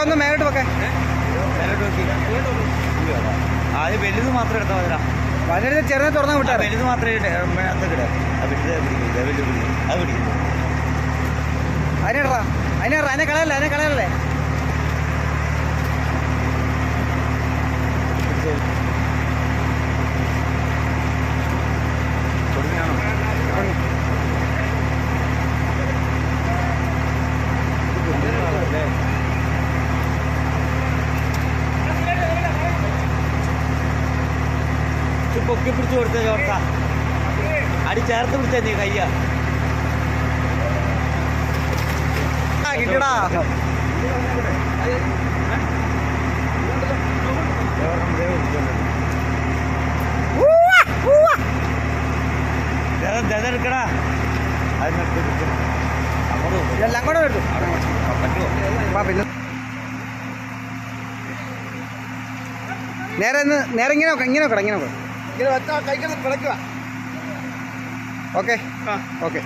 ഒക്കെ ഒന്ന് മേലോട്ട് വെക്കേ അത് വലുത് മാത്രം എടുത്താൽ മതിരാ വലിയ ചെറുതെ തുറന്നാൽ വിട്ടാ. വലുത് മാത്രമേ അതിനിടാ അതിനിടാ അതിനെ കളയല്ലേ അതിനെ കളയല്ലേ കൊടുങ്ങാണോ അല്ലേ പൊക്കി പിടിച്ചു കൊടുത്ത ചോർത്ത അടി ചേർത്ത് പിടിച്ച നീ കയ്യ. നേരെ നേരെ ഇങ്ങനെ നോക്കാം ഇങ്ങനെ നോക്കണം ഇങ്ങനെ നോക്കാം. ഇങ്ങനെ വെച്ചാൽ കൈകൾ പിളയ്ക്കുക ഓക്കെ ഓക്കെ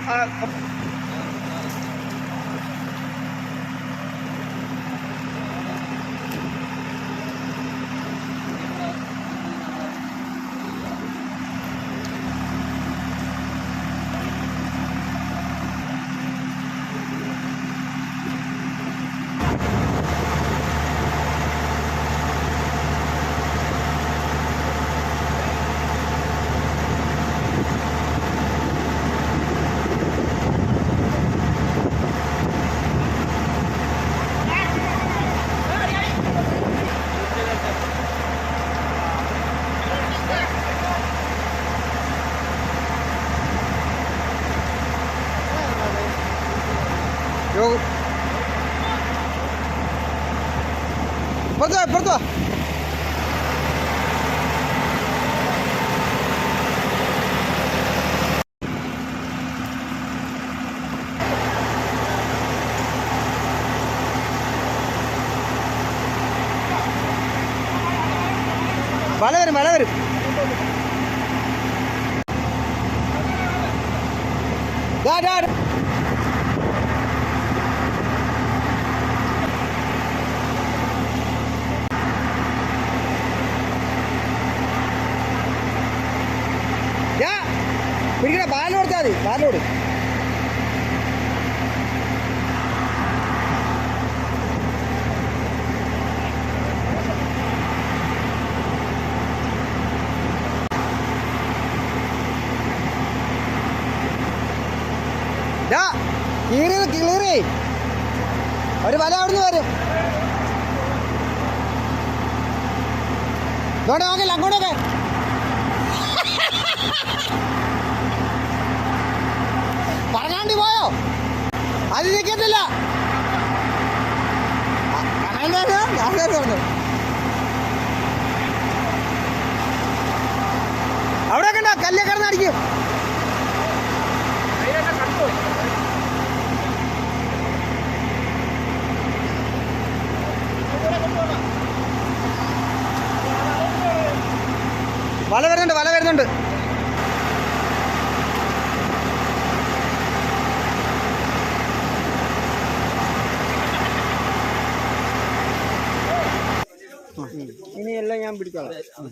യോഗം പുറത്തു വാ, പുറത്തു വാ. വരും വല വരും ദാ, ദാ, പിടിക്കണ ബാലൻ കൊടുത്താൽ മതി ബാലോട് കീറി കീറി ഒരു വല അവിടുന്ന് വരും. ഇങ്ങോട്ട് നോക്കില്ല പറഞ്ഞു അവിടെ കണ്ട? കല്ല് കിടന്നടിക്കും വല വരുന്നുണ്ട് വല വരുന്നുണ്ട്. പിടിച്ചോളാം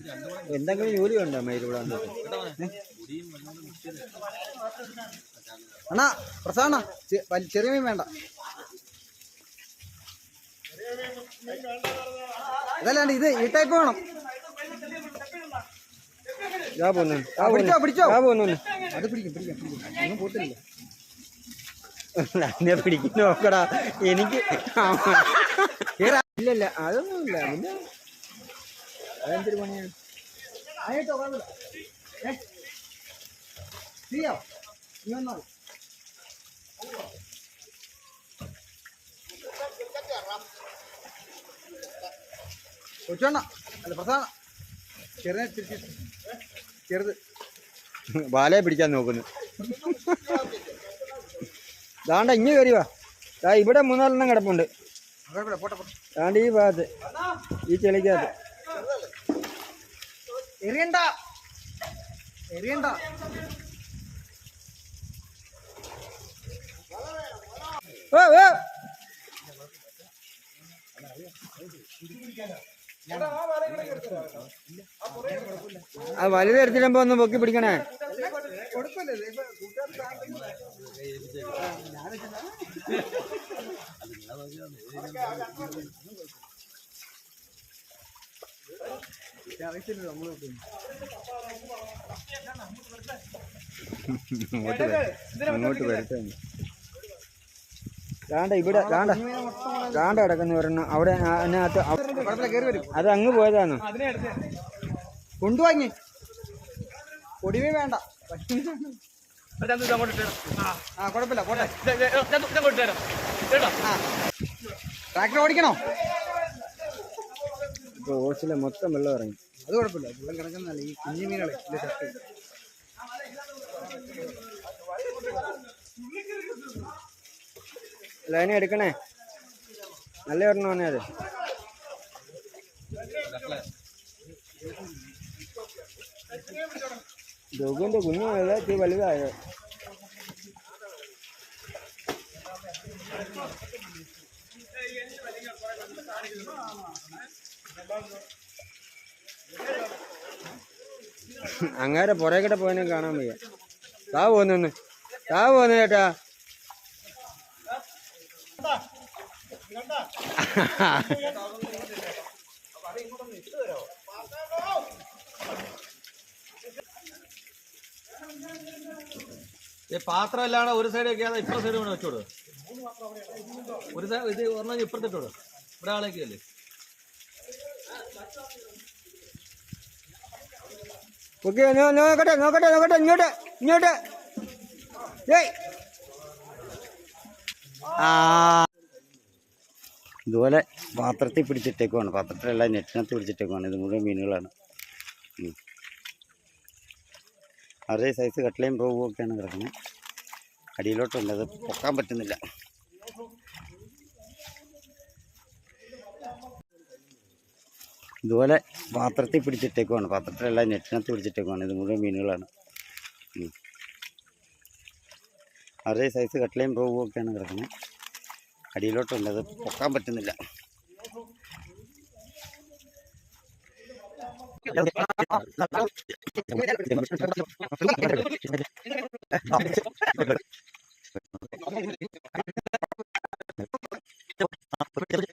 എന്തെങ്കിലും ജോലി ഉണ്ടോ മയിലൂടെ അണ്ണാ പ്രസാദ ചെറിയ മീൻ വേണ്ട. അതല്ലാണ്ട് ഇത് ഈ ടൈപ്പ് വേണം. ഞാൻ പോന്നു. പിടിച്ചോ പിടിച്ചോ. ഞാൻ പോന്നു. അത് പിടിക്കും പിടിക്കാം ഒന്നും പോത്തില്ല. എന്നെ പിടിക്കുന്ന നോക്കടാ. എനിക്ക്. ഇല്ലല്ല അതൊന്നുമില്ല പിന്നെ അതെന്തൊരു പണിയാണ് ആയിട്ടോ കുഴപ്പമില്ല. ഏ? ചെയ്യാം നീ വന്നോ കൊച്ചണ്ണ. അല്ല പ്രധാന ചെറുത് ചെറുത് ചെറുത്. ബാലയെ പിടിക്കാൻ നോക്കുന്നു. ദാണ്ട ഇങ്ങ് കയറിവാ ഇവിടെ മൂന്നാലെണ്ണം കിടപ്പുണ്ട്. ദാണ്ട് ഈ ഭാഗത്ത് ഈ ചെളിക്കകത്ത്. എറിയണ്ട. എറിയണ്ട. ആ വലുത് എടുത്തിടുമ്പോ ഒന്ന് പൊക്കി പിടിക്കണേ. വര- അങ്ങോട്ട് വരട്ടെ. കാണ്ട ഇവിടെ കാണ്ട കാണ്ട കിടക്കുന്ന ഒരെണ്ണം. അവിടെ അതിനകത്ത് അത് അങ്ങ് പോയതാണ്. കൊണ്ടുവാങ്ങി. പൊടിമീ വേണ്ട. ആ. കുഴപ്പമില്ല പോട്ടെ. ട്രാക്ടർ ഓടിക്കണോ? ഇപ്പൊ ഓസിലെ മൊത്തം വെള്ളം ഇറങ്ങി. അത് കുഴപ്പമില്ല. വെള്ളം കിടക്കുന്നല്ല ഈ കുഞ്ഞു മീനുകളെ ഇത് ചത്ത് ലൈനെ എടുക്കണേ? നല്ല ഒരെണ്ണമാണ് അത്. ജോഗിന്റെ കുഞ്ഞു ഇത്തിരി വലുതായോ? അങ്ങേരെ പുറകെ പോയതിനെ കാണാൻ വയ്യ. താ പോന്നു താ പോന്നു ചേട്ടാ. പാത്രം അല്ലാണ്ട് ഒരു സൈഡ് വെക്കാതെ ഇപ്പുറത്തെ സൈഡ് വേണം വെച്ചോട്. ഒരു സൈഡ് ഇത് ഒരെണ്ണം ഇപ്പുറത്തിട്ടോട് ഒരാളേക്ക് അല്ലേ ഓക്കെ നോക്കട്ടെ നോക്കട്ടെ നോക്കട്ടെ ഇങ്ങോട്ട് ഇങ്ങോട്ട്. ഏയ്. ആ. ഇതുപോലെ പാത്രത്തിൽ പിടിച്ചിട്ടേക്കുവാണ്. പാത്രത്തിലല്ല നെറ്റിനകത്ത് പിടിച്ചിട്ടേക്കുവാണ്. ഇത് മുഴുവൻ മീനുകളാണ്. അവരുടെ സൈസ് കട്ട്ലയും ഒക്കെയാണ് കിടക്കുന്നത്. അടിയിലോട്ടുണ്ട്. അത് പൊക്കാൻ പറ്റുന്നില്ല. ഇതുപോലെ പാത്രത്തിൽ പിടിച്ചിട്ടേക്കുവാണ്. പാത്രത്തിലല്ല നെറ്റിനകത്ത് പിടിച്ചിട്ടേക്കുവാണ്. ഇത് മുഴുവൻ മീനുകളാണ്. അതേ സൈസ് കട്ടിലയും റോവും ഒക്കെയാണ് കിടക്കുന്നത്. അടിയിലോട്ടുണ്ട്. അത് പൊക്കാൻ പറ്റുന്നില്ല.